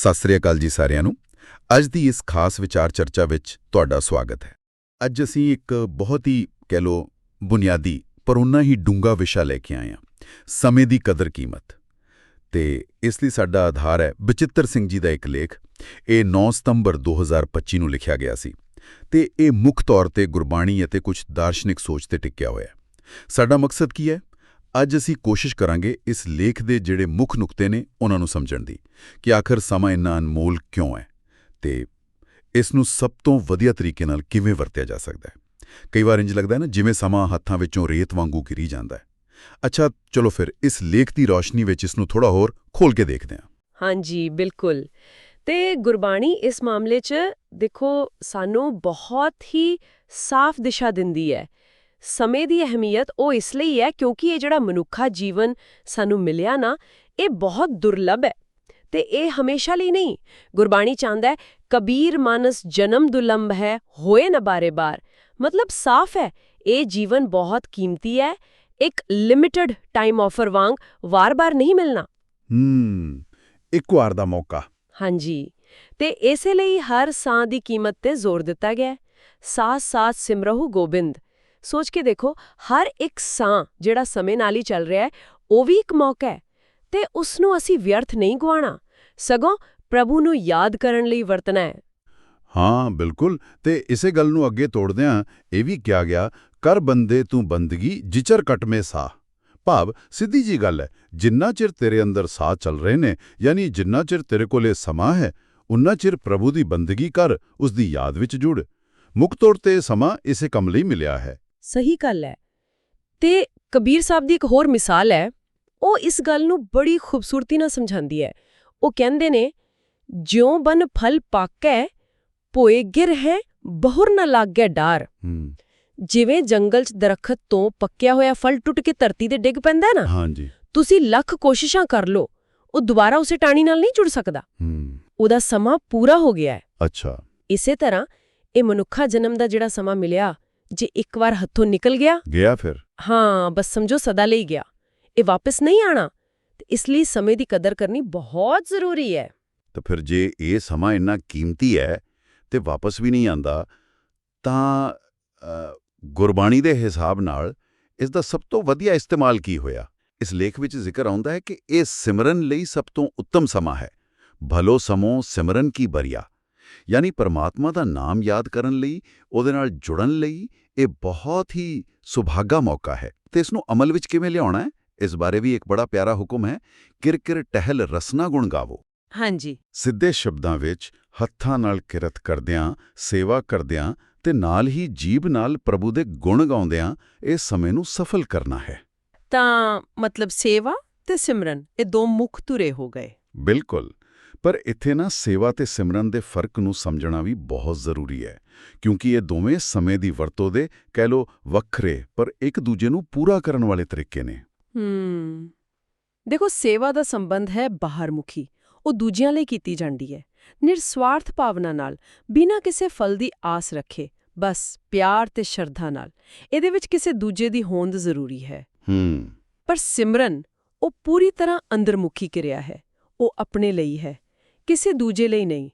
ਸਤਿ ਸ੍ਰੀ ਅਕਾਲ ਜੀ ਸਾਰਿਆਂ ਨੂੰ। ਅੱਜ ਦੀ ਇਸ ਖਾਸ ਵਿਚਾਰ ਚਰਚਾ ਵਿੱਚ ਤੁਹਾਡਾ ਸਵਾਗਤ ਹੈ। ਅੱਜ ਅਸੀਂ ਇੱਕ ਬਹੁਤ ਹੀ ਕਹਿ ਲੋ ਬੁਨਿਆਦੀ, ਪਰ ਉਨਾ ਹੀ ਡੂੰਘਾ ਵਿਸ਼ਾ ਲੈ ਕੇ ਆਏ ਹਾਂ, ਸਮੇਂ ਦੀ ਕਦਰ ਕੀਮਤ। ਤੇ ਇਸ ਲਈ ਸਾਡਾ ਆਧਾਰ ਹੈ ਬਚਿੱਤਰ ਸਿੰਘ ਜੀ ਦਾ ਇੱਕ ਲੇਖ। ਇਹ 9 ਸਤੰਬਰ 2025 ਨੂੰ ਲਿਖਿਆ ਗਿਆ ਸੀ। ਤੇ ਇਹ ਮੁੱਖ ਤੌਰ ਤੇ ਗੁਰਬਾਣੀ ਅਤੇ ਕੁਝ ਦਾਰਸ਼ਨਿਕ ਸੋਚ ਤੇ ਟਿਕਿਆ ਹੋਇਆ ਹੈ। ਸਾਡਾ ਮਕਸਦ ਕੀ ਹੈ? ਅੱਜ ਅਸੀਂ ਕੋਸ਼ਿਸ਼ ਕਰਾਂਗੇ ਇਸ ਲੇਖ ਦੇ ਜਿਹੜੇ ਮੁੱਖ ਨੁਕਤੇ ਨੇ ਉਹਨਾਂ ਨੂੰ ਸਮਝਣ ਦੀ ਕਿ ਆਖਰ ਸਮਾਂ ਇੰਨਾ ਅਨਮੋਲ ਕਿਉਂ ਹੈ ਤੇ ਇਸ ਨੂੰ ਸਭ ਤੋਂ ਵਧੀਆ ਤਰੀਕੇ ਨਾਲ ਕਿਵੇਂ ਵਰਤਿਆ ਜਾ ਸਕਦਾ ਹੈ। ਕਈ ਵਾਰ ਇੰਜ ਲੱਗਦਾ ਹੈ ਨਾ, ਜਿਵੇਂ ਸਮਾਂ ਹੱਥਾਂ ਵਿੱਚੋਂ ਰੇਤ ਵਾਂਗੂ ਗਿਰੀ ਜਾਂਦਾ ਹੈ। ਅੱਛਾ, ਚਲੋ ਫਿਰ ਇਸ ਲੇਖ ਦੀ ਰੌਸ਼ਨੀ ਵਿੱਚ ਇਸ ਨੂੰ ਥੋੜਾ ਹੋਰ ਖੋਲ ਕੇ ਦੇਖਦੇ ਹਾਂ। ਹਾਂਜੀ, ਬਿਲਕੁਲ। ਤੇ ਗੁਰਬਾਣੀ ਇਸ ਮਾਮਲੇ 'ਚ ਦੇਖੋ, ਸਾਨੂੰ ਬਹੁਤ ਹੀ ਸਾਫ਼ ਦਿਸ਼ਾ ਦਿੰਦੀ ਹੈ। ਸਮੇਂ ਦੀ ਅਹਿਮੀਅਤ ਉਹ ਇਸ ਲਈ ਹੈ ਕਿਉਂਕਿ ਇਹ ਜਿਹੜਾ ਮਨੁੱਖਾ ਜੀਵਨ ਸਾਨੂੰ ਮਿਲਿਆ ਨਾ ਇਹ ਬਹੁਤ ਦੁਰਲਭ ਹੈ। ਤੇ ਇਹ ਹਮੇਸ਼ਾ ਲਈ ਨਹੀਂ ਗੁਰਬਾਣੀ ਚਾਹੁੰਦਾ ਹੈ ਕਬੀਰ ਮਾਨਸ ਜਨਮ ਦੁਲੰਭ ਹੈ ਹੋਏ ਨਾ ਬਾਰੇ ਬਾਰ। ਮਤਲਬ ਸਾਫ਼ ਹੈ ਇਹ ਜੀਵਨ ਬਹੁਤ ਕੀਮਤੀ ਹੈ ਇੱਕ ਲਿਮਿਟਿਡ ਟਾਈਮ ਆਫਰ ਵਾਂਗ ਵਾਰ-ਵਾਰ ਨਹੀਂ ਮਿਲਣਾ। ਹੂੰ ਇੱਕ ਵਾਰ ਦਾ ਮੌਕਾ। ਹਾਂਜੀ ਤੇ ਇਸੇ ਲਈ ਹਰ ਸਾਹ ਦੀ ਕੀਮਤ ਤੇ ਜ਼ੋਰ ਦਿੱਤਾ ਗਿਆ ਹੈ। ਸਾਥ ਸਾਥ ਸਿਮਰਹੁ ਗੋਬਿੰਦ। ਸੋਚ ਕੇ ਦੇਖੋ, ਹਰ ਇੱਕ ਸਾਹ ਜਿਹੜਾ ਸਮੇਂ ਨਾਲ ਹੀ ਚੱਲ ਰਿਹਾ ਹੈ, ਉਹ ਵੀ ਇੱਕ ਮੌਕਾ ਹੈ ਤੇ ਉਸ ਨੂੰ ਅਸੀਂ ਵਿਅਰਥ ਨਹੀਂ ਗਵਾਣਾ ਸਗੋਂ ਪ੍ਰਭੂ ਨੂੰ ਯਾਦ ਕਰਨ ਲਈ ਵਰਤਣਾ ਹੈ। ਹਾਂ, ਬਿਲਕੁਲ ਤੇ ਇਸੇ ਗੱਲ ਨੂੰ ਅੱਗੇ ਤੋੜਦਿਆਂ ਇਹ ਵੀ ਕਿਹਾ ਗਿਆ, ਕਰ ਬੰਦੇ ਤੂੰ ਬੰਦਗੀ, ਜਿਚਰ ਕਟਮੇ ਸਾਹ। ਭਾਵ ਸਿੱਧੀ ਜੀ ਗੱਲ ਹੈ, ਜਿੰਨਾ ਚਿਰ ਤੇਰੇ ਅੰਦਰ ਸਾਹ ਚੱਲ ਰਹੇ ਨੇ, ਯਾਨੀ ਜਿੰਨਾ ਚਿਰ ਤੇਰੇ ਕੋਲੇ ਸਮਾਂ ਹੈ, ਉਨਾ ਚਿਰ ਪ੍ਰਭੂ ਦੀ ਬੰਦਗੀ ਕਰ ਉਸ ਦੀ ਯਾਦ ਵਿੱਚ ਜੁੜ। ਮੁੱਖ ਤੌਰ ਤੇ ਸਮਾਂ ਇਸੇ ਕੰਮ ਲਈ ਮਿਲਿਆ ਹੈ। ਸਹੀ ਗੱਲ ਹੈ। ਤੇ ਕਬੀਰ ਸਾਹਿਬ ਦੀ ਇੱਕ ਹੋਰ ਮਿਸਾਲ ਹੈ ਉਹ ਇਸ ਗੱਲ ਨੂੰ ਬੜੀ ਖੂਬਸੂਰਤੀ ਨਾਲ ਸਮਝਾਉਂਦੀ ਹੈ। ਉਹ ਕਹਿੰਦੇ ਨੇ ਜਿਉ ਬਨ ਫਲ ਪਾਕੈ ਭੋਏ ਗਿਰ ਹੈ ਬਹੁਰ ਨਾ ਲਾਗੈ ਡਾਰ। ਜਿਵੇਂ ਜੰਗਲ 'ਚ ਦਰਖਤ ਤੋਂ ਪੱਕਿਆ ਹੋਇਆ ਫਲ ਟੁੱਟ ਕੇ ਧਰਤੀ ਤੇ ਡਿੱਗ ਪੈਂਦਾ ਨਾ ਹਾਂਜੀ। ਤੁਸੀਂ ਲੱਖ ਕੋਸ਼ਿਸ਼ਾਂ ਕਰ ਲਓ ਉਹ ਦੁਬਾਰਾ ਉਸੇ ਟਾਣੀ ਨਾਲ ਨਹੀਂ ਜੁੜ ਸਕਦਾ। ਹੂੰ। ਉਹਦਾ ਸਮਾਂ ਪੂਰਾ ਹੋ ਗਿਆ ਹੈ। ਅੱਛਾ। ਇਸੇ ਤਰ੍ਹਾਂ ਇਹ ਮਨੁੱਖਾ ਜਨਮ ਦਾ ਜਿਹੜਾ ਸਮਾਂ ਮਿਲਿਆ ਜੇ ਇੱਕ ਵਾਰ ਹੱਥੋਂ ਨਿਕਲ ਗਿਆ ਗਿਆ ਫਿਰ। ਹਾਂ ਬਸ ਸਮਝੋ ਸਦਾ ਲਈ ਗਿਆ। ਇਹ ਵਾਪਸ ਨਹੀਂ ਆਣਾ। ਤੇ ਇਸ ਲਈ ਸਮੇਂ ਦੀ ਕਦਰ ਕਰਨੀ ਬਹੁਤ ਜ਼ਰੂਰੀ ਹੈ। ਤਾਂ ਫਿਰ ਜੇ ਇਹ ਸਮਾਂ ਇੰਨਾ ਕੀਮਤੀ ਹੈ ਤੇ ਵਾਪਸ ਵੀ ਨਹੀਂ ਆਂਦਾ ਤਾਂ ਗੁਰਬਾਣੀ ਦੇ ਹਿਸਾਬ ਨਾਲ ਇਸ ਦਾ ਸਭ ਤੋਂ ਵਧੀਆ ਇਸਤੇਮਾਲ ਕੀ ਹੋਇਆ? ਇਸ ਲੇਖ ਵਿੱਚ ਜ਼ਿਕਰ ਆਉਂਦਾ ਹੈ ਕਿ ਇਹ ਸਿਮਰਨ ਲਈ ਸਭ ਤੋਂ ਉੱਤਮ ਸਮਾਂ ਹੈ। ਭਲੋ ਸਮੋ ਸਿਮਰਨ ਕੀ ਬਰੀਆ। ਯਾਨੀ ਪਰਮਾਤਮਾ ਦਾ ਨਾਮ ਯਾਦ ਕਰਨ ਲਈ ਉਹਦੇ ਨਾਲ ਜੁੜਨ ਲਈ ਇਹ ਬਹੁਤ ਹੀ ਸੁਭਾਗਾ ਮੌਕਾ ਹੈ। ਤੇ ਇਸ ਨੂੰ ਅਮਲ ਵਿੱਚ ਕਿਵੇਂ ਲਿਆਉਣਾ ਹੈ? ਇਸ ਬਾਰੇ ਵੀ ਇੱਕ ਬੜਾ ਪਿਆਰਾ ਹੁਕਮ ਹੈ ਕਿਰਕਿਰ ਟਹਿਲ ਰਸਨਾ ਗੁਣ ਗਾਵੋ। ਹਾਂਜੀ। ਸਿੱਧੇ ਸ਼ਬਦਾਂ ਵਿੱਚ ਹੱਥਾਂ ਨਾਲ ਕਿਰਤ ਕਰਦਿਆਂ ਸੇਵਾ ਕਰਦਿਆਂ ਤੇ ਨਾਲ ਹੀ ਜੀਬ ਨਾਲ ਪ੍ਰਭੂ ਦੇ ਗੁਣ ਗਾਉਂਦਿਆਂ ਇਹ ਸਮੇਂ ਨੂੰ ਸਫਲ ਕਰਨਾ ਹੈ। ਤਾਂ ਮਤਲਬ ਸੇਵਾ ਤੇ ਸਿਮਰਨ ਇਹ ਦੋ ਮੁੱਖ ਤੁਰੇ ਹੋ ਗਏ। ਬਿਲਕੁਲ। ਪਰ ਇੱਥੇ ਨਾ ਸੇਵਾ ਤੇ ਸਿਮਰਨ ਦੇ ਫ਼ਰਕ ਨੂੰ ਸਮਝਣਾ ਵੀ ਬਹੁਤ ਜ਼ਰੂਰੀ ਹੈ ਕਿਉਂਕਿ ਇਹ ਦੋਵੇਂ ਸਮੇਂ ਦੀ ਵਰਤੋਂ ਦੇ ਕਹਿ ਲੋ ਵੱਖਰੇ ਪਰ ਇੱਕ ਦੂਜੇ ਨੂੰ ਪੂਰਾ ਕਰਨ ਵਾਲੇ ਤਰੀਕੇ ਨੇ। ਹੂੰ। ਦੇਖੋ ਸੇਵਾ ਦਾ ਸੰਬੰਧ ਹੈ ਬਾਹਰਮੁਖੀ ਉਹ ਦੂਜਿਆਂ ਲਈ ਕੀਤੀ ਜਾਂਦੀ ਹੈ। ਨਿਰਸਵਾਰਥ ਭਾਵਨਾ ਨਾਲ ਬਿਨਾਂ ਕਿਸੇ ਫਲ ਦੀ ਆਸ ਰੱਖੇ ਬਸ ਪਿਆਰ ਤੇ ਸ਼ਰਧਾ ਨਾਲ ਇਹਦੇ ਵਿੱਚ ਕਿਸੇ ਦੂਜੇ ਦੀ ਹੋਂਦ ਜ਼ਰੂਰੀ ਹੈ। ਹੂੰ। ਪਰ ਸਿਮਰਨ ਉਹ ਪੂਰੀ ਤਰ੍ਹਾਂ ਅੰਦਰਮੁਖੀ ਕਿਰਿਆ ਹੈ ਉਹ ਆਪਣੇ ਲਈ ਹੈ। ਕਿਸੇ ਦੂਜੇ ਲਈ ਨਹੀਂ।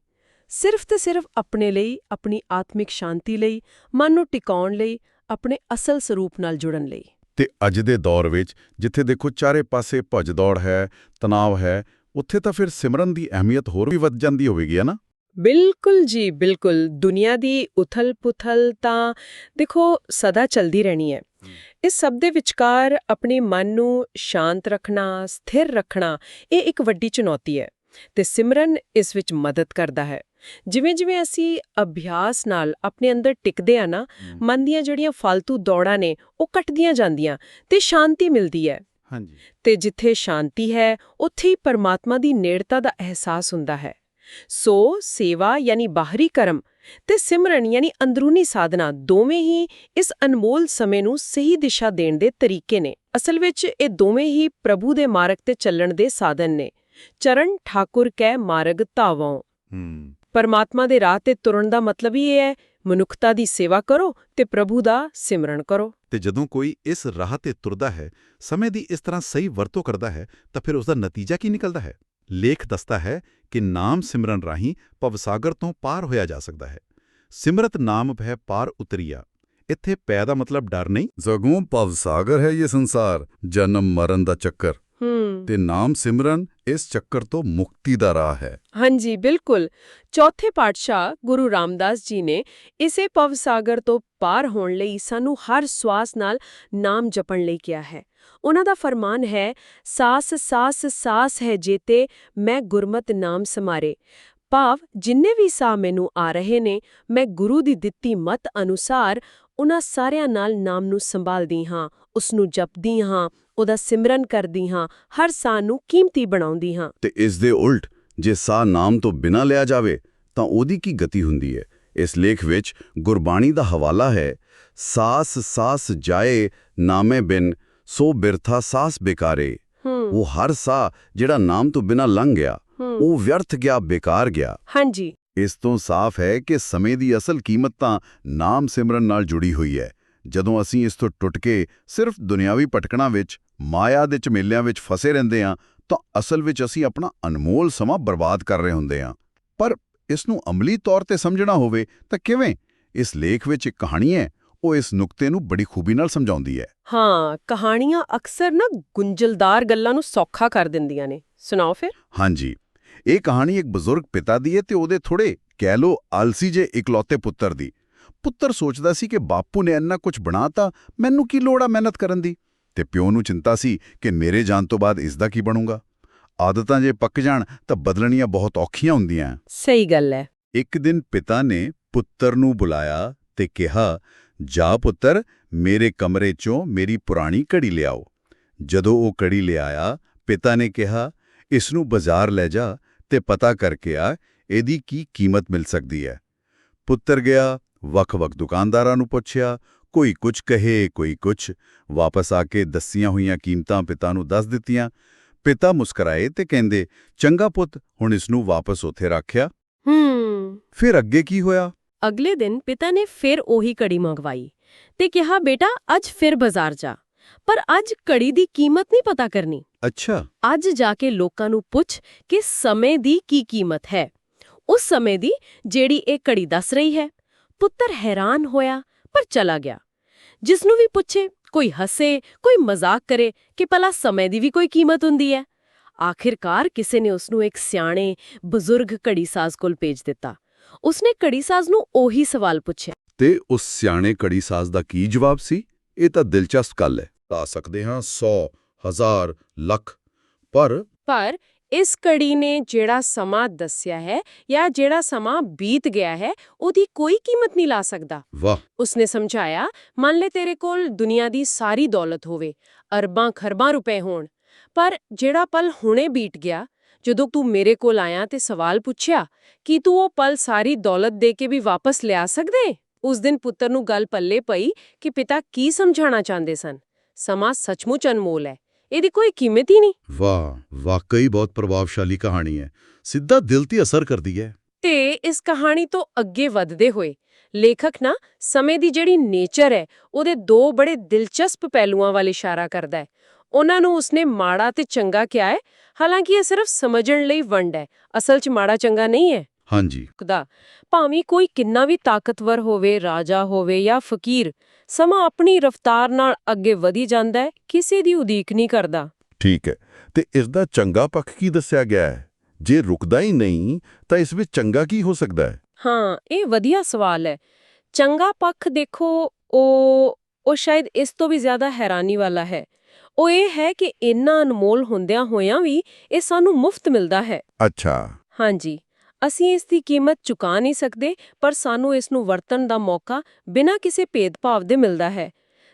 ਸਿਰਫ ਤੇ ਸਿਰਫ ਆਪਣੇ ਲਈ ਆਪਣੀ ਆਤਮਿਕ ਸ਼ਾਂਤੀ ਲਈ ਮਨ ਨੂੰ ਟਿਕਾਉਣ ਲਈ ਆਪਣੇ ਅਸਲ ਸਰੂਪ ਨਾਲ ਜੁੜਨ ਲਈ। ਤੇ ਅੱਜ ਦੇ ਦੌਰ ਵਿੱਚ ਜਿੱਥੇ ਦੇਖੋ ਚਾਰੇ ਪਾਸੇ ਭੱਜ ਦੌੜ ਹੈ ਤਣਾਅ ਹੈ ਉੱਥੇ ਤਾਂ ਫਿਰ ਸਿਮਰਨ ਦੀ ਅਹਿਮੀਅਤ ਹੋਰ ਵੀ ਵੱਧ ਜਾਂਦੀ ਹੋਵੇਗੀ ਹੈ ਨਾ? ਬਿਲਕੁਲ ਜੀ ਬਿਲਕੁਲ। ਦੁਨੀਆ ਦੀ ਉਥਲ-ਪੁਥਲ ਤਾਂ ਦੇਖੋ ਸਦਾ ਚਲਦੀ ਰਹਿਣੀ ਹੈ। ਇਸ ਸਭ ਦੇ ਵਿਚਕਾਰ ਆਪਣੇ ਮਨ ਨੂੰ ਸ਼ਾਂਤ ਰੱਖਣਾ ਸਥਿਰ ਰੱਖਣਾ ਇਹ ਇੱਕ ਵੱਡੀ ਚੁਣੌਤੀ ਹੈ। ਤੇ ਸਿਮਰਨ ਇਸ ਵਿੱਚ ਮਦਦ ਕਰਦਾ ਹੈ। ਜਿਵੇਂ-ਜਿਵੇਂ ਅਸੀਂ ਅਭਿਆਸ ਨਾਲ ਆਪਣੇ ਅੰਦਰ ਟਿਕਦੇ ਆ ਨਾ ਮਨ ਦੀਆਂ ਜਿਹੜੀਆਂ ਫालतू ਦੌੜਾਂ ਨੇ ਉਹ ਕੱਟਦੀਆਂ ਜਾਂਦੀਆਂ ਤੇ ਸ਼ਾਂਤੀ ਮਿਲਦੀ ਹੈ। ਹਾਂਜੀ। ਤੇ ਜਿੱਥੇ ਸ਼ਾਂਤੀ ਹੈ ਉੱਥੇ ਹੀ ਪਰਮਾਤਮਾ ਦੀ ਨੇੜਤਾ ਦਾ ਅਹਿਸਾਸ ਹੁੰਦਾ ਹੈ। ਸੋ ਸੇਵਾ ਯਾਨੀ ਬਾਹਰੀ ਕਰਮ ਤੇ ਸਿਮਰਨ ਯਾਨੀ ਅੰਦਰੂਨੀ ਸਾਧਨਾ ਦੋਵੇਂ ਹੀ ਇਸ ਅਨਮੋਲ ਸਮੇਂ ਨੂੰ ਸਹੀ ਦਿਸ਼ਾ ਦੇਣ ਦੇ ਤਰੀਕੇ ਨੇ। ਅਸਲ ਵਿੱਚ ਇਹ ਦੋਵੇਂ ਹੀ ਪ੍ਰਭੂ ਦੇ ਮਾਰਗ ਤੇ ਚੱਲਣ ਦੇ ਸਾਧਨ ਨੇ। ਚਰਨ ਠਾਕੁਰ ਕੈ ਮਾਰਗ ਧਾਵੋਂ ਹੂੰ। ਪਰਮਾਤਮਾ ਦੇ ਰਾਹ ਤੇ ਤੁਰਨ ਦਾ ਮਤਲਬ ਹੀ ਇਹ ਹੈ ਮਨੁੱਖਤਾ ਦੀ ਸੇਵਾ ਕਰੋ ਤੇ ਪ੍ਰਭੂ ਦਾ ਸਿਮਰਨ ਕਰੋ। ਤੇ ਜਦੋਂ ਕੋਈ ਇਸ ਰਾਹ ਤੇ ਤੁਰਦਾ ਹੈ ਸਮੇਂ ਦੀ ਇਸ ਤਰ੍ਹਾਂ ਸਹੀ ਵਰਤੋਂ ਕਰਦਾ ਹੈ ਤਾਂ ਫਿਰ ਉਸ ਦਾ ਨਤੀਜਾ ਕੀ ਨਿਕਲਦਾ ਹੈ? ਲੇਖ ਦੱਸਦਾ ਹੈ ਕਿ ਨਾਮ ਸਿਮਰਨ ਰਾਹੀਂ ਭਵਸਾਗਰ ਤੋਂ ਪਾਰ ਹੋਇਆ ਜਾ ਸਕਦਾ ਹੈ। ਸਿਮਰਤ ਨਾਮ ਭੈ ਪਾਰ ਉਤਰੀਆ। ਇੱਥੇ ਪੈ ਦਾ ਮਤਲਬ ਡਰ ਨਹੀਂ। ਸਗੋਂ ਭਵਸਾਗਰ ਹੈ ਇਹ ਸੰਸਾਰ ਜਨਮ ਮਰਨ ਦਾ ਚੱਕਰ। ਤੇ ਨਾਮ ਸਿਮਰਨ ਇਸ ਚੱਕਰ ਤੋਂ ਮੁਕਤੀ ਦਾ ਰਾਹ ਹੈ। ਹਾਂਜੀ ਬਿਲਕੁਲ। ਚੌਥੇ ਪਾਤਸ਼ਾਹ ਗੁਰੂ ਰਾਮਦਾਸ ਜੀ ਨੇ ਇਸੇ ਭਵਸਾਗਰ ਤੋਂ ਪਾਰ ਹੋਣ ਲਈ ਸਾਨੂੰ ਹਰ ਸਵਾਸ ਨਾਲ ਨਾਮ ਜਪਣ ਲਈ ਕਿਹਾ ਹੈ। ਉਹਨਾਂ ਦਾ ਫਰਮਾਨ ਹੈ ਸਾਸ ਸਾਸ ਸਾਸ ਹੈ ਜੇਤੇ ਮੈਂ ਗੁਰਮਤ ਨਾਮ ਸਮਾਰੇ। ਭਾਵ ਜਿੰਨੇ ਵੀ ਸਾਹ ਮੈਨੂੰ ਆ ਰਹੇ ਨੇ ਮੈਂ ਗੁਰੂ ਦੀ ਦਿੱਤੀ ਮਤ ਅਨੁਸਾਰ ਉਹਨਾਂ ਸਾਰਿਆਂ ਨਾਲ ਨਾਮ ਨੂੰ ਸੰਭਾਲਦੀ ਹਾਂ ਉਸ ਨੂੰ ਜਪਦੀ ਹਾਂ ਉਹਦਾ ਸਿਮਰਨ ਕਰਦੀ ਹਾਂ ਹਰ ਸਾਹ ਨੂੰ ਕੀਮਤੀ ਬਣਾਉਂਦੀ ਹਾਂ। ਤੇ ਇਸ ਦੇ ਉਲਟ ਜੇ ਸਾਹ ਨਾਮ ਤੋਂ ਬਿਨਾਂ ਲਿਆ ਜਾਵੇ ਤਾਂ ਉਹਦੀ ਕੀ ਗਤੀ ਹੁੰਦੀ ਹੈ? ਇਸ ਲੇਖ ਵਿੱਚ ਗੁਰਬਾਣੀ ਦਾ ਹਵਾਲਾ ਹੈ ਸਾਸ ਸਾਸ ਜਾਏ ਨਾਮੇ ਬਿਨ ਸੋ ਬਿਰਥਾ ਸਾਸ ਬੇਕਾਰੇ। ਉਹ ਹਰ ਸਾਹ ਜਿਹੜਾ ਨਾਮ ਤੋਂ ਬਿਨਾਂ ਲੰਘ ਗਿਆ ਉਹ ਵਿਅਰਥ ਗਿਆ ਬੇਕਾਰ ਗਿਆ। ਹਾਂਜੀ। ਇਸ ਤੋਂ ਸਾਫ਼ ਹੈ ਕਿ ਸਮੇਂ ਦੀ ਅਸਲ ਕੀਮਤ ਤਾਂ ਨਾਮ ਸਿਮਰਨ ਨਾਲ ਜੁੜੀ ਹੋਈ ਹੈ। ਜਦੋਂ ਅਸੀਂ ਇਸ ਤੋਂ ਟੁੱਟ ਕੇ ਸਿਰਫ ਦੁਨਿਆਵੀ ਭਟਕਣਾ ਵਿੱਚ ਮਾਇਆ ਦੇ ਝਮੇਲਿਆਂ ਵਿੱਚ ਫਸੇ ਰਹਿੰਦੇ ਹਾਂ ਤਾਂ ਅਸਲ ਵਿੱਚ ਅਸੀਂ ਆਪਣਾ ਅਨਮੋਲ ਸਮਾਂ ਬਰਬਾਦ ਕਰ ਰਹੇ ਹੁੰਦੇ ਹਾਂ। ਪਰ ਇਸ ਨੂੰ ਅਮਲੀ ਤੌਰ ਤੇ ਸਮਝਣਾ ਹੋਵੇ ਤਾਂ ਕਿਵੇਂ? ਇਸ ਲੇਖ ਵਿੱਚ ਇੱਕ ਕਹਾਣੀ ਹੈ ਉਹ ਇਸ ਨੁਕਤੇ ਨੂੰ ਬੜੀ ਖੂਬੀ ਨਾਲ ਸਮਝਾਉਂਦੀ ਹੈ। ਹਾਂ ਕਹਾਣੀਆਂ ਅਕਸਰ ਨਾ ਗੁੰਝਲਦਾਰ ਗੱਲਾਂ ਨੂੰ ਸੌਖਾ ਕਰ ਦਿੰਦੀਆਂ ਨੇ। ਸੁਣਾਓ ਫਿਰ। ਹਾਂਜੀ ਇਹ ਕਹਾਣੀ ਇੱਕ ਬਜ਼ੁਰਗ ਪਿਤਾ ਦੀ ਹੈ ਤੇ ਉਹਦੇ ਥੋੜੇ ਕਹਿ ਲੋ ਆਲਸੀ ਜੇ ਇਕਲੌਤੇ ਪੁੱਤਰ ਦੀ। ਪੁੱਤਰ ਸੋਚਦਾ ਸੀ ਕਿ ਬਾਪੂ ਨੇ ਇੰਨਾ ਕੁਝ ਬਣਾਤਾ ਮੈਨੂੰ ਕੀ ਲੋੜ ਆ ਮਿਹਨਤ ਕਰਨ ਦੀ? ਤੇ ਪਿਓ ਨੂੰ ਚਿੰਤਾ ਸੀ ਕਿ ਮੇਰੇ ਜਾਣ ਤੋਂ ਬਾਅਦ ਇਸ ਦਾ ਕੀ ਬਣੂਗਾ। ਆਦਤਾਂ ਜੇ ਪੱਕ ਜਾਣ ਤਾਂ ਬਦਲਣੀਆਂ ਬਹੁਤ ਔਖੀਆਂ ਹੁੰਦੀਆਂ। ਸਹੀ ਗੱਲ ਹੈ। ਇੱਕ ਦਿਨ ਪਿਤਾ ਨੇ ਪੁੱਤਰ ਨੂੰ ਬੁਲਾਇਆ ਤੇ ਕਿਹਾ ਜਾ ਪੁੱਤਰ ਮੇਰੇ ਕਮਰੇ 'ਚੋਂ ਮੇਰੀ ਪੁਰਾਣੀ ਘੜੀ ਲਿਆਓ। ਜਦੋਂ ਉਹ ਘੜੀ ਲਿਆਇਆ ਪਿਤਾ ਨੇ ਕਿਹਾ ਇਸ ਨੂੰ ਬਾਜ਼ਾਰ ਲੈ ਜਾ ਤੇ ਪਤਾ ਕਰਕੇ ਆ ਇਹਦੀ ਕੀ ਕੀਮਤ ਮਿਲ ਸਕਦੀ ਹੈ? ਪੁੱਤਰ ਗਿਆ ਵੱਖ-ਵੱਖ ਦੁਕਾਨਦਾਰਾਂ ਨੂੰ ਪੁੱਛਿਆ ਕੋਈ ਕੁਝ ਕਹੇ ਕੋਈ ਕੁਝ ਵਾਪਸ ਆ ਕੇ ਦੱਸੀਆਂ ਹੋਈਆਂ ਕੀਮਤਾਂ ਪਿਤਾ ਨੂੰ ਦੱਸ ਦਿੱਤੀਆਂ। ਪਿਤਾ ਮੁਸਕਰਾਏ ਤੇ ਕਹਿੰਦੇ ਚੰਗਾ ਪੁੱਤ ਹੁਣ ਇਸ ਨੂੰ ਵਾਪਸ ਉੱਥੇ ਰੱਖਿਆ ਹੂੰ। ਫਿਰ ਅੱਗੇ ਕੀ ਹੋਇਆ? ਅਗਲੇ ਦਿਨ ਪਿਤਾ ਨੇ ਫਿਰ ਉਹੀ ਕੜੀ ਮੰਗਵਾਈ ਤੇ ਕਿਹਾ ਬੇਟਾ ਅੱਜ ਫਿਰ ਬਾਜ਼ਾਰ ਜਾ। ਪਰ ਅੱਜ ਕੜੀ ਦੀ ਕੀਮਤ ਨਹੀਂ ਪਤਾ ਕਰਨੀ। ਅੱਛਾ। ਅੱਜ ਜਾ ਕੇ ਲੋਕਾਂ ਨੂੰ ਪੁੱਛ ਕਿ ਸਮੇਂ ਦੀ ਕੀ ਕੀਮਤ ਹੈ। ਉਸ ਸਮੇਂ ਦੀ ਜਿਹੜੀ ਇਹ ਘੜੀ ਦੱਸ ਰਹੀ ਹੈ। ਪੁੱਤਰ ਹੈਰਾਨ ਹੋਇਆ ਪਰ ਚਲਾ ਗਿਆ। ਜਿਸ ਨੂੰ ਵੀ ਪੁੱਛੇ ਕੋਈ ਹੱਸੇ ਕੋਈ ਮਜ਼ਾਕ ਕਰੇ ਕਿ ਭਲਾ ਸਮੇਂ ਦੀ ਵੀ ਕੋਈ ਕੀਮਤ ਹੁੰਦੀ ਹੈ। ਆਖਿਰਕਾਰ ਕਿਸੇ ਨੇ ਉਸ ਨੂੰ ਇੱਕ ਸਿਆਣੇ ਬਜ਼ੁਰਗ ਘੜੀਸਾਜ਼ ਕੋਲ ਭੇਜ ਦਿੱਤਾ। ਉਸਨੇ ਘੜੀਸਾਜ਼ ਨੂੰ ਉਹੀ ਸਵਾਲ ਪੁੱਛਿਆ। ਤੇ ਉਸ ਸਿਆਣੇ ਕੜੀ ਸਾਜ਼ ਦਾ ਕੀ ਜਵਾਬ ਸੀ? ਇਹ ਤਾਂ ਦਿਲਚਸਪ ਗੱਲ ਹੈ। ਲਾ ਸਕਦੇ ਹਾਂ 100 ਹਜ਼ਾਰ ਲੱਖ। ਪਰ ਪਰ ਇਸ ਕੜੀ ਨੇ ਜਿਹੜਾ ਸਮਾਂ ਦੱਸਿਆ ਹੈ ਜਾਂ ਜਿਹੜਾ ਸਮਾਂ ਬੀਤ ਗਿਆ ਹੈ ਉਹਦੀ ਕੋਈ ਕੀਮਤ ਨਹੀਂ ਲਾ ਸਕਦਾ। ਵਾਹ! ਉਸਨੇ ਸਮਝਾਇਆ ਮੰਨ ਲੈ ਤੇਰੇ ਕੋਲ ਦੁਨੀਆ ਦੀ ਸਾਰੀ ਦੌਲਤ ਹੋਵੇ ਅਰਬਾਂ ਖਰਬਾਂ ਰੁਪਏ ਹੋਣ ਪਰ ਜਿਹੜਾ ਪਲ ਹੁਣੇ ਬੀਤ ਗਿਆ ਜਦੋਂ ਤੂੰ ਮੇਰੇ ਕੋਲ ਆਇਆ ਤੇ ਸਵਾਲ ਪੁੱਛਿਆ ਕਿ ਤੂੰ ਉਹ ਪਲ ਸਾਰੀ ਦੌਲਤ ਦੇ ਕੇ ਵੀ ਵਾਪਸ ਲਿਆ ਸਕਦੇ? ਉਸ ਦਿਨ ਪੁੱਤਰ ਨੂੰ ਗੱਲ ਪੱਲੇ ਪਈ ਕਿ ਪਿਤਾ ਕੀ ਸਮਝਾਉਣਾ ਚਾਹੁੰਦੇ ਸਨ। ਸਮਾਂ ਸੱਚਮੁੱਚ ਅਨਮੋਲ ਹੈ। ਇਹਦੀ ਕੋਈ ਕੀਮਤ ਹੀ ਨਹੀਂ। ਵਾਹ ਵਾਕਈ ਬਹੁਤ ਪ੍ਰਭਾਵਸ਼ਾਲੀ ਕਹਾਣੀ ਹੈ। ਸਿੱਧਾ ਦਿਲ ਤੇ ਅਸਰ ਕਰਦੀ ਹੈ। ਤੇ ਇਸ ਕਹਾਣੀ ਤੋਂ ਅੱਗੇ ਵਧਦੇ ਹੋਏ ਲੇਖਕ ਨਾ ਸਮੇਂ ਦੀ ਜਿਹੜੀ ਨੇਚਰ ਹੈ ਉਹਦੇ ਦੋ ਬੜੇ ਦਿਲਚਸਪ ਪਹਿਲੂਆਂ ਵੱਲ ਇਸ਼ਾਰਾ ਕਰਦਾ ਹੈ। ਉਹਨਾਂ ਨੂੰ ਉਸਨੇ ਮਾੜਾ ਤੇ ਚੰਗਾ ਕਿਹਾ ਹੈ ਹਾਲਾਂਕਿ ਇਹ ਸਿਰਫ ਸਮਝਣ ਲਈ ਵੰਡ ਹੈ। ਅਸਲ 'ਚ ਮਾੜਾ ਚੰਗਾ ਨਹੀਂ ਹੈ। ਹਾਂਜੀ। ਦਾ। ਭਾਵੇਂ ਕੋਈ ਕਿੰਨਾ ਵੀ ਤਾਕਤਵਰ ਹੋਵੇ ਰਾਜਾ ਹੋਵੇ ਜਾਂ ਫਕੀਰ ਸਮਾਂ ਆਪਣੀ ਰਫ਼ਤਾਰ ਨਾਲ ਅੱਗੇ ਵਧੀ ਜਾਂਦਾ ਹੈ ਕਿਸੇ ਦੀ ਉਡੀਕ ਨਹੀਂ ਕਰਦਾ। ਠੀਕ ਹੈ। ਤੇ ਇਸ ਦਾ ਚੰਗਾ ਪੱਖ ਕੀ ਦੱਸਿਆ ਗਿਆ ਹੈ? ਜੇ ਰੁਕਦਾ ਹੀ ਨਹੀਂ ਤਾਂ ਇਸ ਵਿੱਚ ਚੰਗਾ ਕੀ ਹੋ ਸਕਦਾ ਹੈ? ਹਾਂ ਇਹ ਵਧੀਆ ਸਵਾਲ ਹੈ। ਚੰਗਾ ਪੱਖ ਦੇਖੋ ਉਹ ਉਹ ਸ਼ਾਇਦ ਇਸ ਤੋਂ ਵੀ ਜ਼ਿਆਦਾ ਹੈਰਾਨੀ ਵਾਲਾ ਹੈ। ਉਹ ਇਹ ਹੈ ਕਿ ਇੰਨਾ ਅਨਮੋਲ ਹੁੰਦਿਆਂ ਹੋਇਆਂ ਵੀ ਇਹ ਸਾਨੂੰ ਮੁਫਤ ਮਿਲਦਾ ਹੈ। ਅੱਛਾ। ਹਾਂਜੀ। ਅਸੀਂ ਇਸ ਦੀ ਕੀਮਤ ਚੁਕਾ ਨਹੀਂ ਸਕਦੇ ਪਰ ਸਾਨੂੰ ਇਸ ਨੂੰ ਵਰਤਣ ਦਾ ਮੌਕਾ ਬਿਨਾਂ ਕਿਸੇ ਭੇਦਭਾਵ ਦੇ ਮਿਲਦਾ ਹੈ।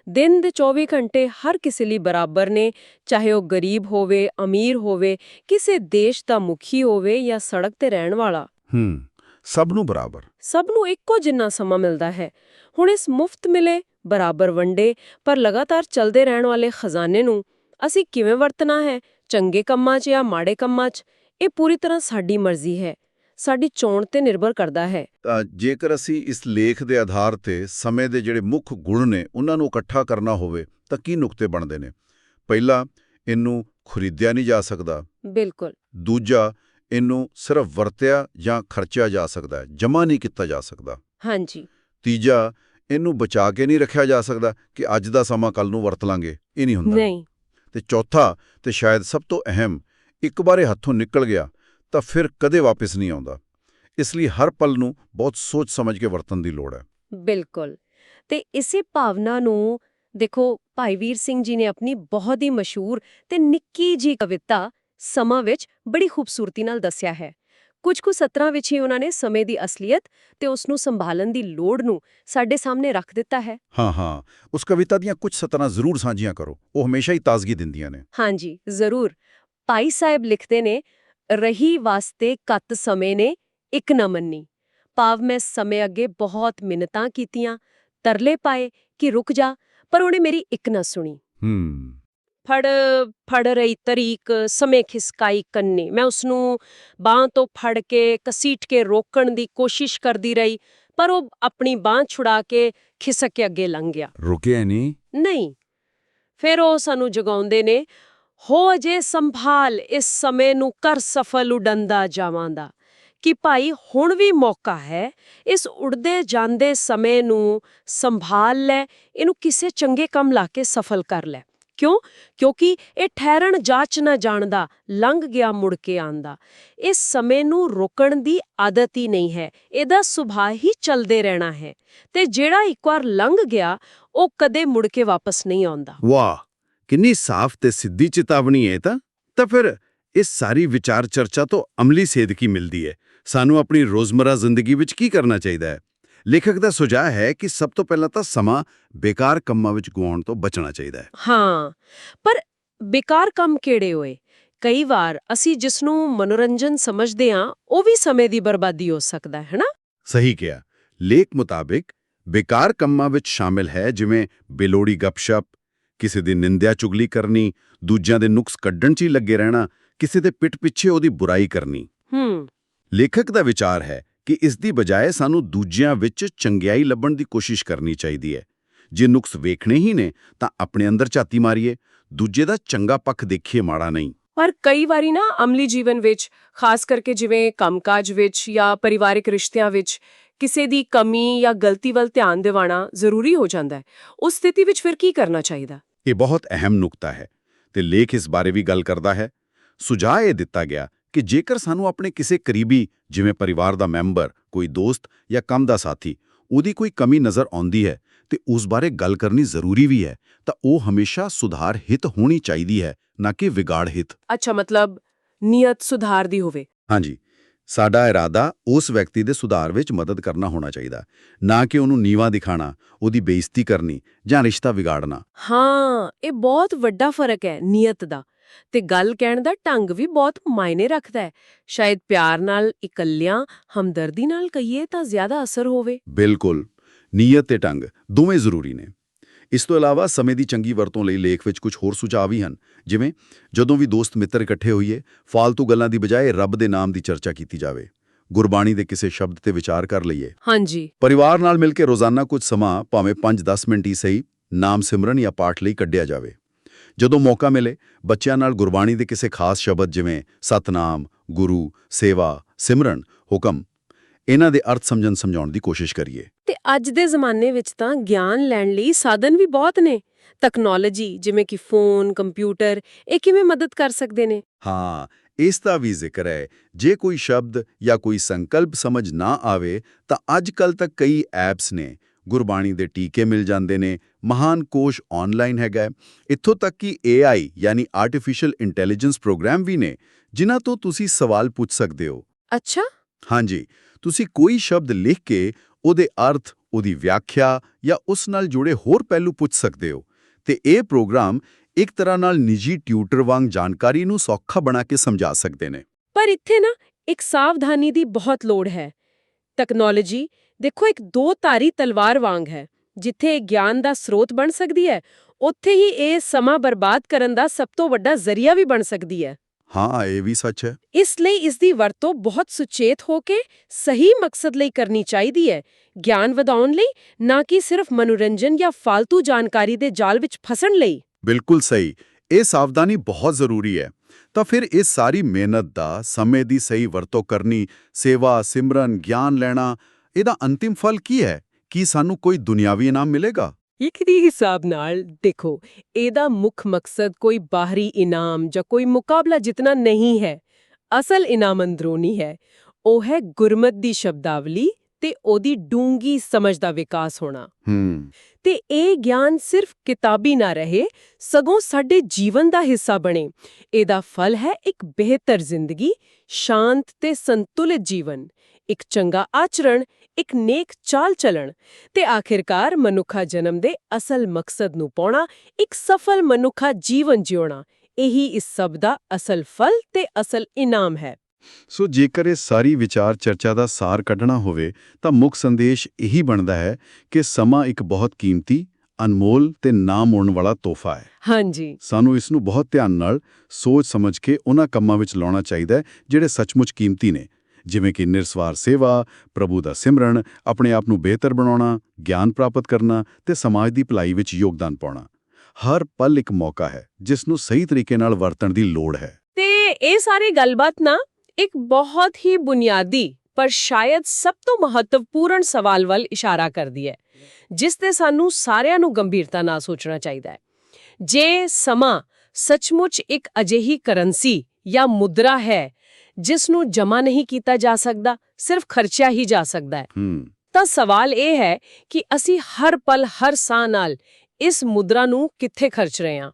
ਦਿਨ ਦੇ 24 ਘੰਟੇ ਹਰ ਕਿਸੇ ਲਈ ਬਰਾਬਰ ਨੇ ਚਾਹੇ ਉਹ ਗਰੀਬ ਹੋਵੇ ਅਮੀਰ ਹੋਵੇ ਕਿਸੇ ਦੇਸ਼ ਦਾ ਮੁਖੀ ਹੋਵੇ ਜਾਂ ਸੜਕ ਤੇ ਰਹਿਣ ਵਾਲਾ। ਹੂੰ ਸਭ ਨੂੰ ਬਰਾਬਰ। ਸਭ ਨੂੰ ਇੱਕੋ ਜਿੰਨਾ ਸਮਾਂ ਮਿਲਦਾ ਹੈ। ਹੁਣ ਇਸ ਮੁਫਤ ਮਿਲੇ ਬਰਾਬਰ ਵੰਡੇ ਪਰ ਲਗਾਤਾਰ ਚੱਲਦੇ ਰਹਿਣ ਵਾਲੇ ਖਜ਼ਾਨੇ ਨੂੰ ਅਸੀਂ ਕਿਵੇਂ ਵਰਤਣਾ ਹੈ? ਚੰਗੇ ਕੰਮਾਂ 'ਚ ਜਾਂ ਮਾੜੇ ਕੰਮਾਂ 'ਚ? ਇਹ ਪੂਰੀ ਤਰ੍ਹਾਂ ਸਾਡੀ ਮਰਜ਼ੀ ਹੈ। ਸਾਡੀ ਚੋਣ ਤੇ ਨਿਰਭਰ ਕਰਦਾ ਹੈ। ਤਾਂ ਜੇਕਰ ਅਸੀਂ ਇਸ ਲੇਖ ਦੇ ਆਧਾਰ ਤੇ ਸਮੇਂ ਦੇ ਜਿਹੜੇ ਮੁੱਖ ਗੁਣ ਨੇ ਉਹਨਾਂ ਨੂੰ ਇਕੱਠਾ ਕਰਨਾ ਹੋਵੇ ਤਾਂ ਕੀ ਨੁਕਤੇ ਬਣਦੇ ਨੇ? ਪਹਿਲਾ ਇਹਨੂੰ ਖਰੀਦਿਆ ਨਹੀਂ ਜਾ ਸਕਦਾ। ਬਿਲਕੁਲ। ਦੂਜਾ ਇਹਨੂੰ ਸਿਰਫ ਵਰਤਿਆ ਜਾਂ ਖਰਚਿਆ ਜਾ ਸਕਦਾ ਹੈ ਜਮ੍ਹਾਂ ਨਹੀਂ ਕੀਤਾ ਜਾ ਸਕਦਾ। ਹਾਂਜੀ। ਤੀਜਾ ਇਹਨੂੰ ਬਚਾ ਕੇ ਨਹੀਂ ਰੱਖਿਆ ਜਾ ਸਕਦਾ ਕਿ ਅੱਜ ਦਾ ਸਮਾਂ ਕੱਲ ਨੂੰ ਵਰਤ ਲਾਂਗੇ ਇਹ ਨਹੀਂ ਹੁੰਦਾ। ਨਹੀਂ। ਤੇ ਚੌਥਾ ਤੇ ਸ਼ਾਇਦ ਸਭ ਤੋਂ ਅਹਿਮ ਇੱਕ ਵਾਰ ਹੱਥੋਂ ਨਿਕਲ ਗਿਆ ਤਾਂ ਫਿਰ ਕਦੇ ਵਾਪਸ ਨਹੀਂ ਆਉਂਦਾ। ਇਸ ਲਈ ਹਰ ਪਲ ਨੂੰ ਬਹੁਤ ਸੋਚ ਸਮਝ ਕੇ ਵਰਤਣ ਦੀ ਲੋੜ ਹੈ। ਬਿਲਕੁਲ। ਤੇ ਇਸੇ ਭਾਵਨਾ ਨੂੰ ਦੇਖੋ ਭਾਈ ਵੀਰ ਸਿੰਘ ਜੀ ਨੇ ਆਪਣੀ ਬਹੁਤ ਹੀ ਮਸ਼ਹੂਰ ਤੇ ਨਿੱਕੀ ਜੀ ਕਵਿਤਾ ਸਮਾਂ ਵਿੱਚ ਬੜੀ ਖੂਬਸੂਰਤੀ ਨਾਲ ਦੱਸਿਆ ਹੈ। ਕੁਝ ਕੁ ਸਤਰਾਂ ਵਿੱਚ ਹੀ ਉਹਨਾਂ ਨੇ ਸਮੇਂ ਦੀ ਅਸਲੀਅਤ ਤੇ ਉਸ ਨੂੰ ਸੰਭਾਲਣ ਦੀ ਲੋੜ ਨੂੰ ਸਾਡੇ ਸਾਹਮਣੇ ਰੱਖ ਦਿੱਤਾ ਹੈ। ਹਾਂ ਹਾਂ। ਉਸ ਕਵਿਤਾ ਦੀਆਂ ਕੁਝ ਸਤਰਾਂ ਜ਼ਰੂਰ ਸਾਂਝੀਆਂ ਕਰੋ। ਉਹ ਹਮੇਸ਼ਾ ਹੀ ਤਾਜ਼ਗੀ ਦਿੰਦੀਆਂ ਨੇ। ਹਾਂਜੀ ਜ਼ਰੂਰ। ਭਾਈ ਸਾਹਿਬ ਲਿਖਦੇ ਨੇ ਰਹੀ ਵਾਸਤੇ ਕਤ ਸਮੇਂ ਨੇ ਇੱਕ ਨਾ। ਮੰਨੀ ਭਾਵ ਮੈਂ ਸਮੇਂ ਅੱਗੇ ਬਹੁਤ ਮਿੰਨਤਾਂ ਕੀਤੀਆਂ ਤਰਲੇ ਪਾਏ ਕਿ ਰੁਕ ਜਾ ਪਰ ਉਹਨੇ ਮੇਰੀ ਇੱਕ ਨਾ ਸੁਣੀ। ਹੂੰ। ਫੜ ਫੜ ਰਹੀ ਤਰੀਕ ਸਮੇਂ ਖਿਸਕਾਈ ਕੰਨੇ। ਮੈਂ ਉਸ ਨੂੰ ਬਾਹ ਤੋਂ ਫੜ ਕੇ ਕਸੀਟ ਕੇ ਰੋਕਣ ਦੀ ਕੋਸ਼ਿਸ਼ ਕਰਦੀ ਰਹੀ ਪਰ ਉਹ ਆਪਣੀ ਬਾਹ ਛੁਡਾ ਕੇ ਖਿਸਕ ਕੇ ਅੱਗੇ ਲੰਘ ਗਿਆ। ਰੁਕਿਆ ਨਹੀਂ ਨਹੀਂ। ਫਿਰ ਉਹ ਸਾਨੂੰ ਜਗਾਉਂਦੇ ਨੇ ਹੋ ਜੇ ਸੰਭਾਲ ਇਸ ਸਮੇਂ ਨੂੰ ਕਰ ਸਫਲ ਉਡੰਦਾ ਜਾਵਾਂਦਾ। ਕਿ ਭਾਈ ਹੁਣ ਵੀ ਮੌਕਾ ਹੈ ਇਸ ਉੜਦੇ ਜਾਂਦੇ ਸਮੇਂ ਨੂੰ ਸੰਭਾਲ ਲੈ, ਇਹਨੂੰ ਕਿਸੇ ਚੰਗੇ ਕੰਮ ਲਾ ਕੇ ਸਫਲ ਕਰ ਲੈ। ਕਿਉਂ? ਕਿਉਂਕਿ ਇਹ ਠਹਿਰਣ ਜਾਚ ਨਾ ਜਾਣਦਾ, ਲੰਘ ਗਿਆ ਮੁੜ ਕੇ ਆਂਦਾ। ਇਸ ਸਮੇਂ ਨੂੰ ਰੋਕਣ ਦੀ ਆਦਤ ਹੀ ਨਹੀਂ ਹੈ, ਇਹਦਾ ਸੁਭਾਅ ਹੀ ਚੱਲਦੇ ਰਹਿਣਾ ਹੈ। ਤੇ ਜਿਹੜਾ ਇੱਕ ਵਾਰ ਲੰਘ ਗਿਆ, ਉਹ ਕਦੇ ਮੁੜ ਕੇ ਵਾਪਸ ਨਹੀਂ ਆਉਂਦਾ। ਵਾਹ! ਕਿੰਨੀ ਸਾਫ਼ ਤੇ ਸਿੱਧੀ ਚੇਤਾਵਨੀ ਹੈ ਤਾਂ? ਤਾਂ ਫਿਰ ਇਸ ਸਾਰੀ ਵਿਚਾਰ ਚਰਚਾ ਤੋਂ ਅਮਲੀ ਸੇਧ ਕੀ ਮਿਲਦੀ ਹੈ? ਸਾਨੂੰ ਆਪਣੀ ਰੋਜ਼ਮਰਾ ਜ਼ਿੰਦਗੀ ਵਿੱਚ ਕੀ ਕਰਨਾ ਚਾਹੀਦਾ ਹੈ? ਲੇਖਕ ਦਾ ਸੁਝਾਅ ਹੈ ਕਿ ਸਭ ਤੋਂ ਪਹਿਲਾਂ ਤਾਂ ਸਮਾਂ ਬੇਕਾਰ ਕੰਮਾਂ ਵਿੱਚ ਗਵਾਉਣ ਤੋਂ ਬਚਣਾ ਚਾਹੀਦਾ ਹੈ। ਹਾਂ ਪਰ ਬੇਕਾਰ ਕੰਮ ਕਿਹੜੇ ਹੋਏ? ਕਈ ਵਾਰ ਅਸੀਂ ਜਿਸ ਨੂੰ ਮਨੋਰੰਜਨ ਸਮਝਦੇ ਹਾਂ ਉਹ ਵੀ ਸਮੇਂ ਦੀ ਬਰਬਾਦੀ ਹੋ ਸਕਦਾ ਹੈ ਹਨਾ? ਸਹੀ ਕਿਹਾ। ਲੇਖ ਮੁਤਾਬਿਕ ਬੇਕਾਰ ਕੰਮਾਂ ਵਿੱਚ ਸ਼ਾਮਿਲ ਹੈ ਜਿਵੇਂ ਬੇਲੋੜੀ ਗੱਪਸ਼ਪ ਕਿਸੇ ਦੀ ਨਿੰਦਿਆ ਚੁਗਲੀ ਕਰਨੀ ਦੂਜਿਆਂ ਦੇ ਨੁਕਸ ਕੱਢਣ 'ਚ ਹੀ ਲੱਗੇ ਰਹਿਣਾ ਕਿਸੇ ਦੇ ਪਿੱਠ ਪਿੱਛੇ ਉਹਦੀ ਬੁਰਾਈ ਕਰਨੀ। ਹੂੰ। ਲੇਖਕ ਦਾ ਵਿਚਾਰ ਹੈ ਕਿ ਇਸ ਦੀ ਬਜਾਏ ਸਾਨੂੰ ਦੂਜਿਆਂ ਵਿੱਚ ਚੰਗਿਆਈ ਲੱਭਣ ਦੀ ਕੋਸ਼ਿਸ਼ ਕਰਨੀ ਚਾਹੀਦੀ ਹੈ। ਜੇ ਨੁਕਸ ਵੇਖਣੇ ਹੀ ਨੇ ਤਾਂ ਆਪਣੇ ਅੰਦਰ ਝਾਤੀ ਮਾਰੀਏ ਦੂਜੇ ਦਾ ਚੰਗਾ ਪੱਖ ਦੇਖੀਏ ਮਾੜਾ ਨਹੀਂ। ਪਰ ਕਈ ਵਾਰੀ ਨਾ ਅਮਲੀ ਜੀਵਨ ਵਿੱਚ ਖਾਸ ਕਰਕੇ ਜਿਵੇਂ ਕੰਮਕਾਜ ਵਿੱਚ ਜਾਂ ਪਰਿਵਾਰਕ ਰਿਸ਼ਤਿਆਂ ਵਿੱਚ ਕਿਸੇ ਦੀ ਕਮੀ ਜਾਂ ਗਲਤੀ ਵੱਲ ਧਿਆਨ ਦਿਵਾਣਾ ਜ਼ਰੂਰੀ ਹੋ ਜਾਂਦਾ ਹੈ। ਉਸ ਸਥਿਤੀ ਵਿੱਚ ਫਿਰ ਕੀ ਕਰਨਾ ਚਾਹੀਦਾ? ਇਹ ਬਹੁਤ ਅਹਿਮ ਨੁਕਤਾ ਹੈ ਤੇ ਲੇਖ ਇਸ ਬਾਰੇ ਵੀ ਗੱਲ ਕਰਦਾ ਹੈ। ਸੁਝਾਅ ਇਹ ਦਿੱਤਾ ਗਿਆ ਕਿ ਜੇਕਰ ਸਾਨੂੰ ਆਪਣੇ ਕਿਸੇ ਕਰੀਬੀ ਜਿਵੇਂ ਪਰਿਵਾਰ ਦਾ ਮੈਂਬਰ ਕੋਈ ਦੋਸਤ ਜਾਂ ਕੰਮ ਦਾ ਸਾਥੀ ਉਹਦੀ ਕੋਈ ਕਮੀ ਨਜ਼ਰ ਆਉਂਦੀ ਹੈ ਤੇ ਉਸ ਬਾਰੇ ਗੱਲ ਕਰਨੀ ਜ਼ਰੂਰੀ ਵੀ ਹੈ ਤਾਂ ਉਹ ਹਮੇਸ਼ਾ ਸੁਧਾਰ ਹਿਤ ਹੋਣੀ ਚਾਹੀਦੀ ਹੈ ਨਾ ਕਿ ਵਿਗਾੜ ਹਿਤ। ਅੱਛਾ ਮਤਲਬ ਨੀਅਤ ਸੁਧਾਰ ਦੀ ਹੋਵੇ। ਹਾਂਜੀ। ਸਾਡਾ ਇਰਾਦਾ ਉਸ ਵਿਅਕਤੀ ਦੇ ਸੁਧਾਰ ਵਿੱਚ ਮਦਦ ਕਰਨਾ ਹੋਣਾ ਚਾਹੀਦਾ। ਨਾ ਕਿ ਉਹਨੂੰ ਨੀਵਾ ਦਿਖਾਣਾ ਉਹਦੀ ਬੇਇੱਜ਼ਤੀ ਕਰਨੀ ਜਾਂ ਰਿਸ਼ਤਾ ਵਿਗਾੜਨਾ। ਹਾਂ ਇਹ ਬਹੁਤ ਵੱਡਾ ਫ਼ਰਕ ਹੈ ਨੀਅਤ ਦਾ। ਤੇ ਗੱਲ ਕਹਿਣ ਦਾ ਢੰਗ ਵੀ ਬਹੁਤ ਮਾਇਨੇ ਰੱਖਦਾ ਹੈ। ਸ਼ਾਇਦ ਪਿਆਰ ਨਾਲ ਇਕੱਲਿਆਂ ਹਮਦਰਦੀ ਨਾਲ ਕਹੀਏ ਤਾਂ ਜ਼ਿਆਦਾ ਅਸਰ ਹੋਵੇ। ਬਿਲਕੁਲ। ਨੀਅਤ ਤੇ ਢੰਗ ਦੋਵੇਂ ਜ਼ਰੂਰੀ ਨੇ। ਇਸ ਤੋਂ ਇਲਾਵਾ ਸਮੇਂ ਦੀ ਚੰਗੀ ਵਰਤੋਂ ਲਈ ਲੇਖ ਵਿੱਚ ਕੁਝ ਹੋਰ ਸੁਝਾਅ ਵੀ ਹਨ ਜਿਵੇਂ ਜਦੋਂ ਵੀ ਦੋਸਤ ਮਿੱਤਰ ਇਕੱਠੇ ਹੋਈਏ ਫਾਲਤੂ ਗੱਲਾਂ ਦੀ ਬਜਾਏ ਰੱਬ ਦੇ ਨਾਮ ਦੀ ਚਰਚਾ ਕੀਤੀ ਜਾਵੇ ਗੁਰਬਾਣੀ ਦੇ ਕਿਸੇ ਸ਼ਬਦ ਤੇ ਵਿਚਾਰ ਕਰ ਲਈਏ। ਹਾਂਜੀ। ਪਰਿਵਾਰ ਨਾਲ ਮਿਲ ਕੇ ਰੋਜ਼ਾਨਾ ਕੁਝ ਸਮਾਂ ਭਾਵੇਂ 5-10 ਮਿੰਟ ਹੀ ਸਹੀ ਨਾਮ ਸਿਮਰਨ ਜਾਂ ਪਾਠ ਲਈ ਕੱਢਿਆ ਜਾਵੇ। ਜਦੋਂ ਮੌਕਾ ਮਿਲੇ ਬੱਚਿਆਂ ਨਾਲ ਗੁਰਬਾਣੀ ਦੇ ਕਿਸੇ ਖਾਸ ਸ਼ਬਦ ਜਿਵੇਂ ਸਤਨਾਮ ਗੁਰੂ ਸੇਵਾ ਸਿਮਰਨ ਹੁਕਮ ਇਹਨਾਂ ਦੇ ਅਰਥ ਸਮਝਣ ਸਮਝਾਉਣ ਦੀ ਕੋਸ਼ਿਸ਼ ਕਰੀਏ। ਤੇ ਅੱਜ ਦੇ ਜ਼ਮਾਨੇ ਵਿੱਚ ਤਾਂ ਗਿਆਨ ਲੈਣ ਲਈ ਸਾਧਨ ਵੀ ਬਹੁਤ ਨੇ। ਟੈਕਨੋਲੋਜੀ ਜਿਵੇਂ ਕਿ ਫੋਨ ਕੰਪਿਊਟਰ ਇਹ ਕਿਵੇਂ ਮਦਦ ਕਰ ਸਕਦੇ ਨੇ? ਹਾਂ ਇਸ ਦਾ ਵੀ ਜ਼ਿਕਰ ਹੈ। ਜੇ ਕੋਈ ਸ਼ਬਦ ਜਾਂ ਕੋਈ ਸੰਕਲਪ ਸਮਝ ਨਾ ਆਵੇ ਤਾਂ ਅੱਜ ਕੱਲ ਤੱਕ ਕਈ ਐਪਸ ਨੇ। ਗੁਰਬਾਣੀ ਦੇ ਟੀਕੇ ਮਿਲ ਜਾਂਦੇ ਨੇ। ਮਹਾਨ ਕੋਸ਼ ਆਨਲਾਈਨ ਹੈਗਾ। ਇੱਥੋਂ ਤੱਕ ਕਿ AI ਯਾਨੀ ਆਰਟੀਫੀਸ਼ੀਅਲ ਇੰਟੈਲੀਜੈਂਸ ਪ੍ਰੋਗਰਾਮ ਵੀ ਨੇ ਜਿਨ੍ਹਾਂ ਤੋਂ ਤੁਸੀਂ ਸਵਾਲ ਪੁੱਛ ਸਕਦੇ ਹੋ। ਅੱਛਾ। ਹਾਂਜੀ, ਤੁਸੀਂ ਕੋਈ ਸ਼ਬਦ ਲਿਖ ਕੇ ਉਹਦੇ ਅਰਥ, ਉਹਦੀ ਵਿਆਖਿਆ ਜਾਂ ਉਸ ਨਾਲ ਜੁੜੇ ਹੋਰ ਪਹਿਲੂ ਪੁੱਛ ਸਕਦੇ ਹੋ ਤੇ ਇਹ ਪ੍ਰੋਗਰਾਮ ਇੱਕ ਤਰ੍ਹਾਂ ਨਾਲ ਨਿੱਜੀ ਟਿਊਟਰ ਵਾਂਗ ਜਾਣਕਾਰੀ ਨੂੰ ਸੌਖਾ ਬਣਾ ਕੇ ਸਮਝਾ ਸਕਦੇ ਨੇ। ਪਰ ਇੱਥੇ ਨਾ ਇੱਕ ਸਾਵਧਾਨੀ ਦੀ ਬਹੁਤ ਲੋੜ ਹੈ। ਟੈਕਨੋਲੋਜੀ ਦੇਖੋ ਇੱਕ ਦੋ ਧਾਰੀ ਤਲਵਾਰ ਵਾਂਗ ਹੈ, ਜਿੱਥੇ ਇਹ ਗਿਆਨ ਦਾ ਸਰੋਤ ਬਣ ਸਕਦੀ ਹੈ, ਉੱਥੇ ਹੀ ਇਹ ਸਮਾਂ ਬਰਬਾਦ ਕਰਨ ਦਾ ਸਭ ਤੋਂ ਵੱਡਾ ਜ਼ਰੀਆ ਵੀ ਬਣ ਸਕਦੀ ਹੈ। ਹਾਂ ਇਹ ਵੀ ਸੱਚ ਹੈ। ਇਸ ਲਈ ਇਸ ਦੀ ਵਰਤੋਂ ਬਹੁਤ ਸੁਚੇਤ ਹੋ ਕੇ ਸਹੀ ਮਕਸਦ ਲਈ ਕਰਨੀ ਚਾਹੀਦੀ ਹੈ। ਗਿਆਨ ਵਧਾਉਣ ਲਈ ਨਾ ਕਿ ਸਿਰਫ ਮਨੋਰੰਜਨ ਜਾਂ ਫालतू ਜਾਣਕਾਰੀ ਦੇ ਜਾਲ ਵਿੱਚ ਫਸਣ ਲਈ। ਬਿਲਕੁਲ ਸਹੀ। ਇਹ ਸਾਵਧਾਨੀ ਬਹੁਤ ਜ਼ਰੂਰੀ ਹੈ। ਤਾਂ ਫਿਰ ਇਹ ਸਾਰੀ ਮਿਹਨਤ ਦਾ ਸਮੇਂ ਦੀ ਸਹੀ ਵਰਤੋਂ ਕਰਨੀ ਸੇਵਾ ਸਿਮਰਨ ਗਿਆਨ ਲੈਣਾ ਇਹਦਾ ਅੰਤਿਮ ਫਲ ਕੀ ਹੈ? ਕੀ ਸਾਨੂੰ ਕੋਈ ਦੁਨਿਆਵੀ ਇਨਾਮ ਮਿਲੇਗਾ? ਇੱਕ ਦੀ ਹਿਸਾਬ ਨਾਲ ਦੇਖੋ ਇਹਦਾ ਮੁੱਖ ਮਕਸਦ ਕੋਈ ਬਾਹਰੀ ਇਨਾਮ ਜਾਂ ਕੋਈ ਮੁਕਾਬਲਾ ਜਿਤਨਾ ਨਹੀਂ ਹੈ ਅਸਲ ਇਨਾਮ ਅੰਦਰੂਨੀ ਹੈ ਉਹ ਹੈ ਗੁਰਮਤ ਦੀ ਸ਼ਬਦਾਵਲੀ ਤੇ ਉਹਦੀ ਡੂੰਗੀ ਸਮਝ ਦਾ ਵਿਕਾਸ ਹੋਣਾ। ਹੂੰ। ਤੇ ਇਹ ਗਿਆਨ ਸਿਰਫ ਕਿਤਾਬੀ ਨਾ ਰਹੇ ਸਗੋਂ ਸਾਡੇ ਜੀਵਨ ਦਾ ਹਿੱਸਾ ਬਣੇ। ਇਹਦਾ ਫਲ ਹੈ ਇੱਕ ਬਿਹਤਰ ਜ਼ਿੰਦਗੀ ਸ਼ਾਂਤ ਤੇ ਸੰਤੁਲਿਤ ਜੀਵਨ ਇੱਕ ਚੰਗਾ ਆਚਰਣ ਇੱਕ ਨੇਕ ਚਾਲ ਚੱਲਣ ਤੇ ਆਖਿਰਕਾਰ ਮਨੁੱਖਾ ਜਨਮ ਦੇ ਅਸਲ ਮਕਸਦ ਨੂੰ ਪਾਉਣਾ ਇੱਕ ਸਫਲ ਮਨੁੱਖਾ ਜੀਵਨ ਜਿਉਣਾ ਇਹੀ ਇਸ ਸਭ ਦਾ ਅਸਲ ਫਲ ਤੇ ਅਸਲ ਇਨਾਮ ਹੈ। ਸੋ ਜੇਕਰ ਇਹ ਸਾਰੀ ਵਿਚਾਰ ਚਰਚਾ ਦਾ ਸਾਰ ਕੱਢਣਾ ਹੋਵੇ ਤਾਂ ਮੁੱਖ ਸੰਦੇਸ਼ ਇਹੀ ਬਣਦਾ ਹੈ ਕਿ ਸਮਾਂ ਇੱਕ ਬਹੁਤ ਕੀਮਤੀ ਅਨਮੋਲ ਤੇ ਨਾ ਮੁੜਨ ਵਾਲਾ ਤੋਹਫਾ ਹੈ। ਹਾਂਜੀ। ਸਾਨੂੰ ਇਸ ਨੂੰ ਬਹੁਤ ਧਿਆਨ ਨਾਲ ਸੋਚ ਸਮਝ ਕੇ ਉਹਨਾਂ ਕੰਮਾਂ ਵਿੱਚ ਲਾਉਣਾ ਚਾਹੀਦਾ ਹੈ ਜਿਹੜੇ ਸੱਚਮੁੱਚ ਕੀਮਤੀ ਨੇ। ਜਿਵੇਂ ਕਿ ਨਿਰਸਵਾਰ ਸੇਵਾ, ਪ੍ਰਭੂ ਦਾ ਸਿਮਰਨ, ਆਪਣੇ ਆਪ ਨੂੰ ਬਿਹਤਰ ਬਣਾਉਣਾ, ਗਿਆਨ ਪ੍ਰਾਪਤ ਕਰਨਾ ਤੇ ਸਮਾਜ ਦੀ ਭਲਾਈ ਵਿੱਚ ਯੋਗਦਾਨ ਪਾਉਣਾ। ਹਰ ਪਲ ਇੱਕ ਮੌਕਾ ਹੈ, ਜਿਸ ਨੂੰ ਸਹੀ ਤਰੀਕੇ ਨਾਲ ਵਰਤਣ ਦੀ ਲੋੜ ਹੈ। ਤੇ ਇਹ ਸਾਰੀ ਗੱਲਬਾਤ ਨਾ ਇੱਕ ਬਹੁਤ ਹੀ ਬੁਨਿਆਦੀ, ਪਰ ਸ਼ਾਇਦ ਸਭ ਤੋਂ ਮਹੱਤਵਪੂਰਨ ਸਵਾਲ ਵੱਲ ਇਸ਼ਾਰਾ ਕਰਦੀ ਹੈ, ਜਿਸ ਤੇ ਸਾਨੂੰ ਸਾਰਿਆਂ ਨੂੰ ਗੰਭੀਰਤਾ ਨਾਲ ਸੋਚਣਾ ਚਾਹੀਦਾ ਹੈ। ਜੇ ਸਮਾਂ ਸੱਚਮੁੱਚ ਇੱਕ ਅਜਿਹੀ ਕਰੰਸੀ ਜਾਂ ਮੁਦਰਾ ਹੈ ਜਿਸ ਨੂੰ ਜਮ੍ਹਾਂ ਨਹੀਂ ਕੀਤਾ ਜਾ ਸਕਦਾ ਸਿਰਫ ਖਰਚਿਆ ਹੀ ਜਾ ਸਕਦਾ ਹੈ। ਤਾਂ ਸਵਾਲ ਇਹ ਹੈ ਕਿ ਅਸੀਂ ਹਰ ਪਲ ਹਰ ਸਾਹ ਨਾਲ ਇਸ ਮੁਦਰਾ ਨੂੰ ਕਿੱਥੇ ਖਰਚ ਰਹੇ ਹਾਂ?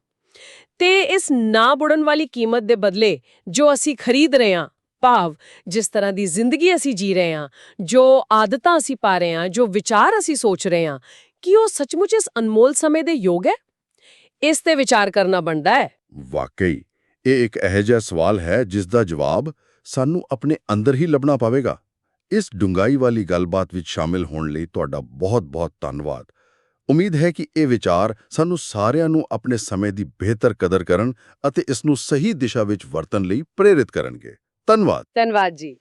ਤੇ ਇਸ ਨਾ ਬੁੜਨ ਵਾਲੀ ਕੀਮਤ ਦੇ ਬਦਲੇ ਜੋ ਅਸੀਂ ਖਰੀਦ ਰਹੇ ਹਾਂ ਭਾਵ ਜਿਸ ਤਰ੍ਹਾਂ ਦੀ ਜ਼ਿੰਦਗੀ ਅਸੀਂ ਜੀ ਰਹੇ ਹਾਂ ਜੋ ਆਦਤਾਂ ਅਸੀਂ ਪਾ ਰਹੇ ਹਾਂ ਜੋ ਵਿਚਾਰ ਅਸੀਂ ਸੋਚ ਰਹੇ ਹਾਂ ਕੀ ਉਹ ਸੱਚਮੁੱਚ ਇਸ ਅਨਮੋਲ ਸਮੇਂ ਦੇ ਯੋਗ ਹੈ? ਇਸ ਤੇ ਵਿਚਾਰ ਕਰਨਾ ਬਣਦਾ ਹੈ। ਵਾਕਈ ਇਹ ਇੱਕ ਇਹੋ ਜਿਹਾ ਸਵਾਲ ਹੈ ਜਿਸ ਦਾ ਜਵਾਬ ਸਾਨੂੰ ਆਪਣੇ ਅੰਦਰ ਹੀ ਲੱਭਣਾ ਪਵੇਗਾ। ਇਸ ਡੂੰਘਾਈ ਵਾਲੀ ਗੱਲਬਾਤ ਵਿੱਚ ਸ਼ਾਮਿਲ ਹੋਣ ਲਈ ਤੁਹਾਡਾ ਬਹੁਤ-ਬਹੁਤ ਧੰਨਵਾਦ। ਉਮੀਦ ਹੈ ਕਿ ਇਹ ਵਿਚਾਰ ਸਾਨੂੰ ਸਾਰਿਆਂ ਨੂੰ ਆਪਣੇ ਸਮੇਂ ਦੀ ਬਿਹਤਰ ਕਦਰ ਕਰਨ ਅਤੇ ਇਸ ਨੂੰ ਸਹੀ ਦਿਸ਼ਾ ਵਿੱਚ ਵਰਤਣ ਲਈ ਪ੍ਰੇਰਿਤ ਕਰਨਗੇ। ਧੰਨਵਾਦ। ਧੰਨਵਾਦ ਜੀ।